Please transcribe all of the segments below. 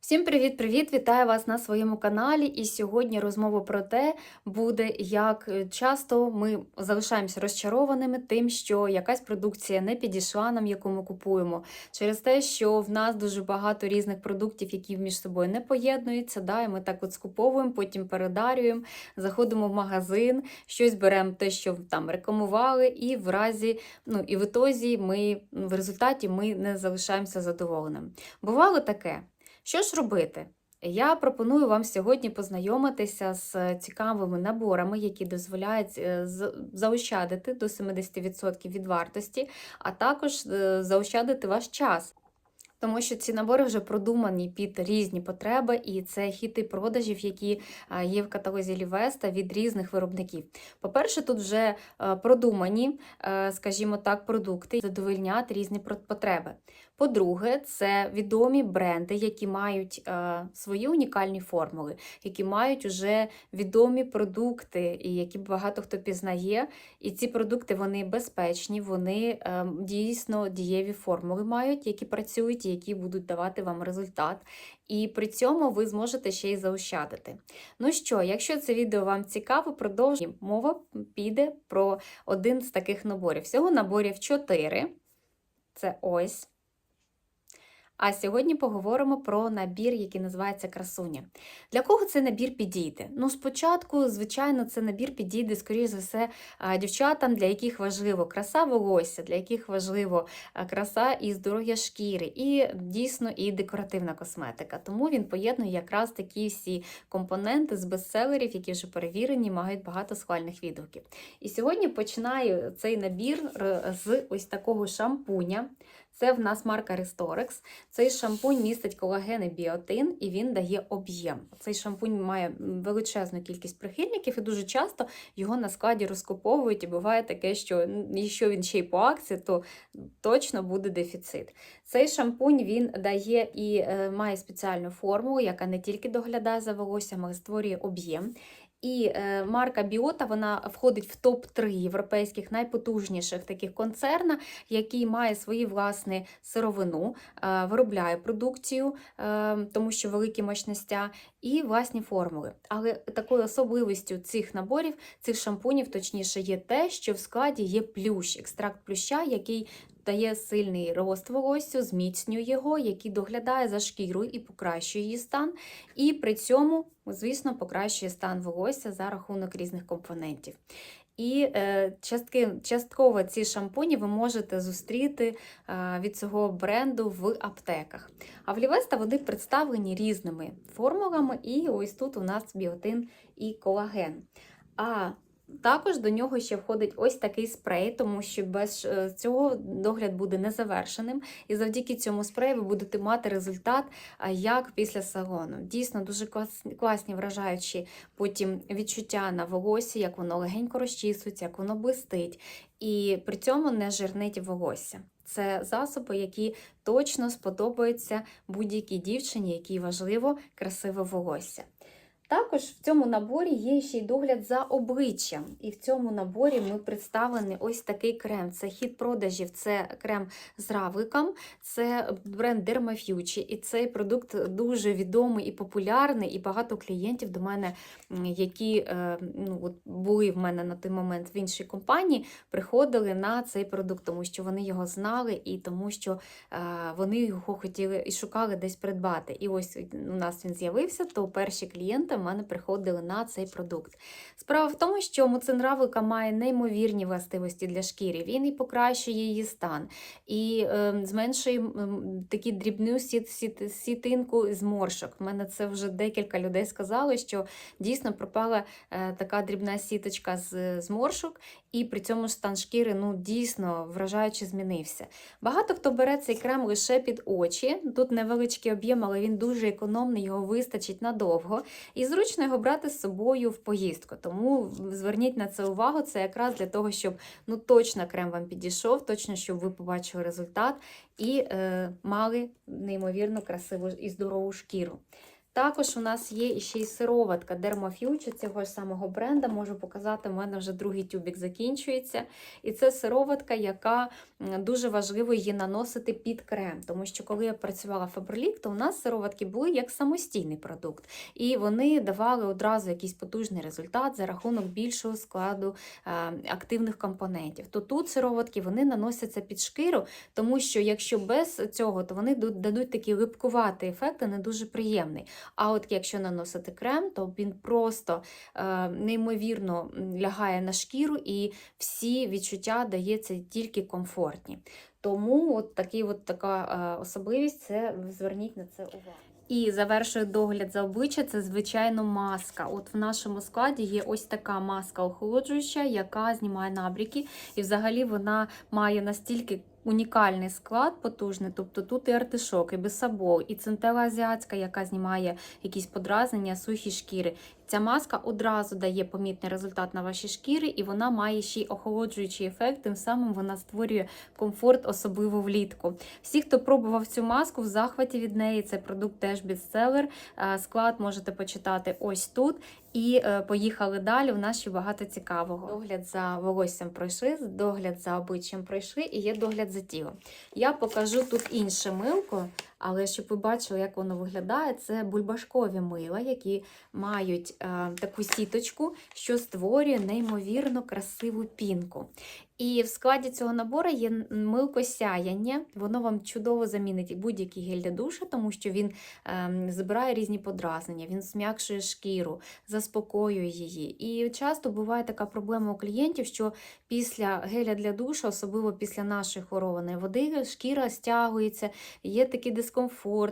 Всім привіт-привіт! Вітаю вас на своєму каналі. І сьогодні розмова про те буде, як е, часто ми залишаємося розчарованими тим, що якась продукція не підійшла нам, яку ми купуємо, через те, що в нас дуже багато різних продуктів, які між собою не поєднуються. Да, і ми так от скуповуємо, потім передарюємо, заходимо в магазин, щось беремо те, що там рекламували, і в разі, ну і в ітозі ми в результаті ми не залишаємося задоволеними. Бувало таке. Що ж робити? Я пропоную вам сьогодні познайомитися з цікавими наборами, які дозволяють е, заощадити до 70% від вартості, а також е, заощадити ваш час. Тому що ці набори вже продумані під різні потреби, і це хіти продажів, які е, є в каталозі Лівеста від різних виробників. По-перше, тут вже продумані, скажімо так, продукти задовольняти різні потреби. По-друге, це відомі бренди, які мають е, свої унікальні формули, які мають уже відомі продукти, і які багато хто пізнає. І ці продукти вони безпечні, вони е, дійсно дієві формули мають, які працюють і які будуть давати вам результат. І при цьому ви зможете ще й заощадити. Ну що, якщо це відео вам цікаво, продовжуємо. Мова піде про один з таких наборів. Всього наборів 4. Це ось. А сьогодні поговоримо про набір, який називається красуня. Для кого цей набір підійде? Ну, спочатку, звичайно, це набір підійде, скоріш за все, дівчатам, для яких важливо краса волосся, для яких важливо краса і здоров'я шкіри, і дійсно і декоративна косметика. Тому він поєднує якраз такі всі компоненти з бестселерів, які вже перевірені, мають багато схвальних відгуків. І сьогодні починаю цей набір з ось такого шампуня. Це в нас марка Restorex. Цей шампунь містить колаген і біотин, і він дає об'єм. Цей шампунь має величезну кількість прихильників, і дуже часто його на складі розкуповують. І буває таке, що якщо він ще й по акції, то точно буде дефіцит. Цей шампунь він дає і е, має спеціальну формулу, яка не тільки доглядає за волоссям, а й створює об'єм. І е, марка Біота вона входить в топ-3 європейських найпотужніших таких концерна, який має свою власну сировину, е, виробляє продукцію, е, тому що великі мощностя, і власні формули. Але такою особливістю цих наборів, цих шампунів, точніше, є те, що в складі є плющ, екстракт плюща, який дає сильний рост волосся, зміцнює його, який доглядає за шкірою і покращує її стан. І при цьому, звісно, покращує стан волосся за рахунок різних компонентів. І е, частки, частково ці шампуні ви можете зустріти е, від цього бренду в аптеках. А в Лівеста вони представлені різними формулами, і ось тут у нас біотин і колаген. А також до нього ще входить ось такий спрей, тому що без е, цього догляд буде незавершеним. І завдяки цьому спрею ви будете мати результат як після салону. Дійсно, дуже класні, вражаючі потім відчуття на волосі, як воно легенько розчісується, як воно блистить, і при цьому не жирнить волосся. Це засоби, які точно сподобаються будь-якій дівчині, якій важливо красиве волосся. Також в цьому наборі є ще й догляд за обличчям. І в цьому наборі ми представлені ось такий крем. Це хід продажів, це крем з равликом, це бренд Dermafuge. І цей продукт дуже відомий і популярний, і багато клієнтів до мене, які е, ну, от були в мене на той момент в іншій компанії, приходили на цей продукт, тому що вони його знали і тому, що е, вони його хотіли і шукали десь придбати. І ось у нас він з'явився, то перші клієнти в мене приходили на цей продукт. Справа в тому, що муцинравлика має неймовірні властивості для шкіри. Він і покращує її стан, і е, зменшує м, такі дрібну сіт, сіт, сітинку зморшок. У мене це вже декілька людей сказали, що дійсно пропала е, така дрібна сіточка з зморшок, і при цьому стан шкіри ну, дійсно вражаюче змінився. Багато хто бере цей крем лише під очі. Тут невеличкий об'єм, але він дуже економний, його вистачить надовго. І зручно його брати з собою в поїздку. Тому зверніть на це увагу. Це якраз для того, щоб ну, точно крем вам підійшов, точно, щоб ви побачили результат і е, мали неймовірно красиву і здорову шкіру. Також у нас є ще й сироватка Dermafuge цього ж самого бренда. Можу показати, у мене вже другий тюбік закінчується. І це сироватка, яка дуже важливо її наносити під крем. Тому що коли я працювала Faberlic, то у нас сироватки були як самостійний продукт. І вони давали одразу якийсь потужний результат за рахунок більшого складу е, активних компонентів. То тут сироватки вони наносяться під шкіру, тому що якщо без цього, то вони дадуть такий липкуватий ефект, і не дуже приємний. А от якщо наносити крем, то він просто е, неймовірно лягає на шкіру і всі відчуття дається тільки комфортні. Тому от такий от така е, особливість, це зверніть на це увагу. І завершує догляд за обличчя це, звичайно, маска. От в нашому складі є ось така маска охолоджуюча, яка знімає набріки, і взагалі вона має настільки унікальний склад потужний, тобто тут і артишок, і бесабол, і центела азіатська, яка знімає якісь подразнення, сухі шкіри. Ця маска одразу дає помітний результат на вашій шкірі, і вона має ще й охолоджуючий ефект, тим самим вона створює комфорт, особливо влітку. Всі, хто пробував цю маску, в захваті від неї, це продукт теж бестселер. Е, Склад можете почитати ось тут. І е, поїхали далі. У нас ще багато цікавого. Догляд за волоссям пройшли, догляд за обличчям пройшли, і є догляд за тілом. Я покажу тут інше милко, але щоб ви бачили, як воно виглядає, це бульбашкові мила, які мають е, таку сіточку, що створює неймовірно красиву пінку. І в складі цього набору є милко сяяння. Воно вам чудово замінить будь-який гель для душу, тому що він ем, забирає різні подразнення, він зм'якшує шкіру, заспокоює її. І часто буває така проблема у клієнтів, що після геля для душу, особливо після нашої хлорованої води, шкіра стягується, є такий дискомфорт,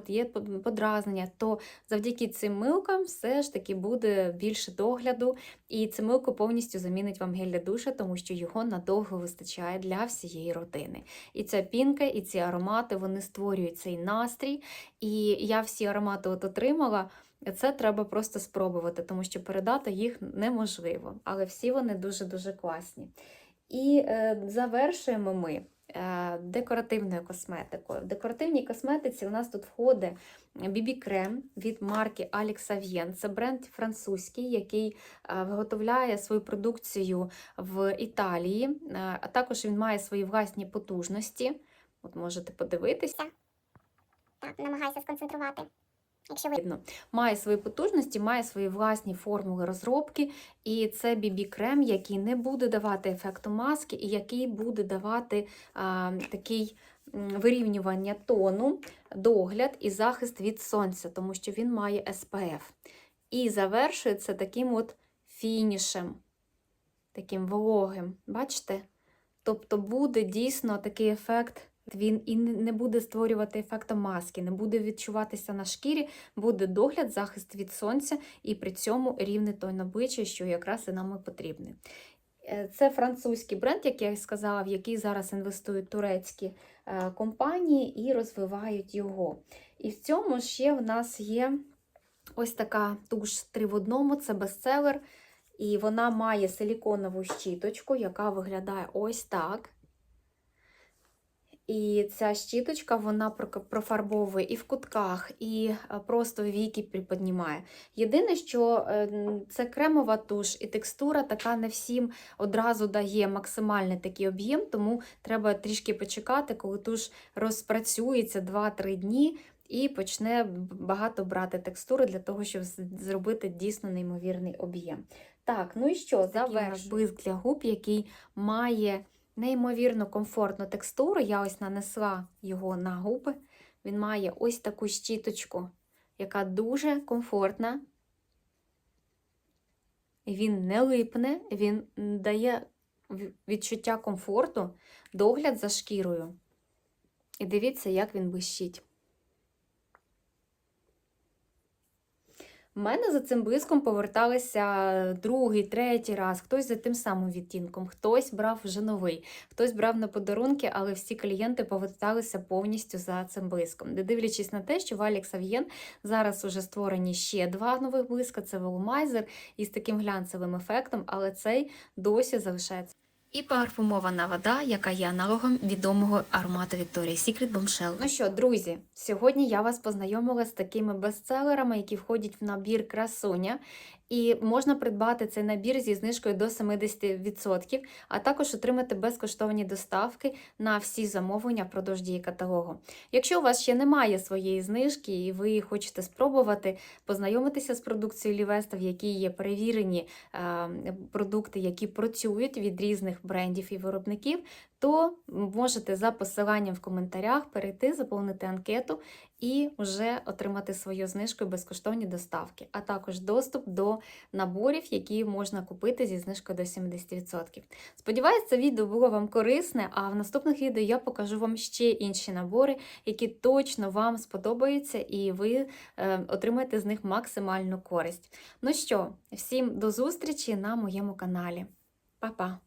є подразнення. То завдяки цим милкам все ж таки буде більше догляду, і це милко повністю замінить вам гель для душа, тому що його надовго вистачає для всієї родини. І ця пінка, і ці аромати вони створюють цей настрій. І я всі аромати от отримала. Це треба просто спробувати, тому що передати їх неможливо. Але всі вони дуже-дуже класні. І е, завершуємо ми декоративною косметикою. В декоративній косметиці у нас тут входить бібі-крем від марки Alex Avien. Це бренд французький, який е, виготовляє свою продукцію в Італії, е, а також він має свої власні потужності. От можете подивитися. Так, намагайся сконцентрувати. Якщо ви видно. Має свої потужності, має свої власні формули розробки, і це бібі-крем, який не буде давати ефекту маски, і який буде давати а, такий вирівнювання тону, догляд і захист від сонця, тому що він має SPF. І завершується таким от фінішем, таким вологим. Бачите? Тобто буде дійсно такий ефект. Він і не буде створювати ефекту маски, не буде відчуватися на шкірі, буде догляд, захист від сонця і при цьому рівний тон обличчя, що якраз і нам і потрібний. Е, Це французький бренд, як я сказала, в який зараз інвестують турецькі е, компанії і розвивають його. І в цьому ще в нас є ось така туш 3 в одному, це бестселер. І вона має силіконову щіточку, яка виглядає ось так. І ця щіточка вона профарбовує і в кутках, і е, просто віки приподнімає. Єдине, що е, це кремова туш, і текстура така не всім одразу дає максимальний такий об'єм, тому треба трішки почекати, коли туш розпрацюється 2-3 дні і почне багато брати текстури для того, щоб зробити дійсно неймовірний об'єм. Так, ну і що? Завершую. блиск для губ, який має неймовірно комфортну текстуру. Я ось нанесла його на губи. Він має ось таку щіточку, яка дуже комфортна. Він не липне, він дає відчуття комфорту, догляд за шкірою. І дивіться, як він блищить. У мене за цим блиском поверталися другий, третій раз, хтось за тим самим відтінком, хтось брав вже новий, хтось брав на подарунки, але всі клієнти поверталися повністю за цим блиском. Не дивлячись на те, що в Alex Avien зараз вже створені ще два нових блиска: це Volumizer із таким глянцевим ефектом, але цей досі залишається. І парфумована вода, яка є аналогом відомого аромату Вікторії Сікрет Бомшел. Ну що, друзі, сьогодні я вас познайомила з такими бестселерами, які входять в набір красуня. І можна придбати цей набір зі знижкою до 70%, а також отримати безкоштовні доставки на всі замовлення впродовж дії каталогу. Якщо у вас ще немає своєї знижки і ви хочете спробувати познайомитися з продукцією Лівеста, в якій є перевірені е, продукти, які працюють від різних брендів і виробників, то можете за посиланням в коментарях перейти, заповнити анкету і вже отримати свою знижку і безкоштовні доставки, а також доступ до наборів, які можна купити зі знижкою до 70%. Сподіваюсь, це відео було вам корисне, а в наступних відео я покажу вам ще інші набори, які точно вам сподобаються, і ви е, отримаєте з них максимальну користь. Ну що, всім до зустрічі на моєму каналі. Па-па!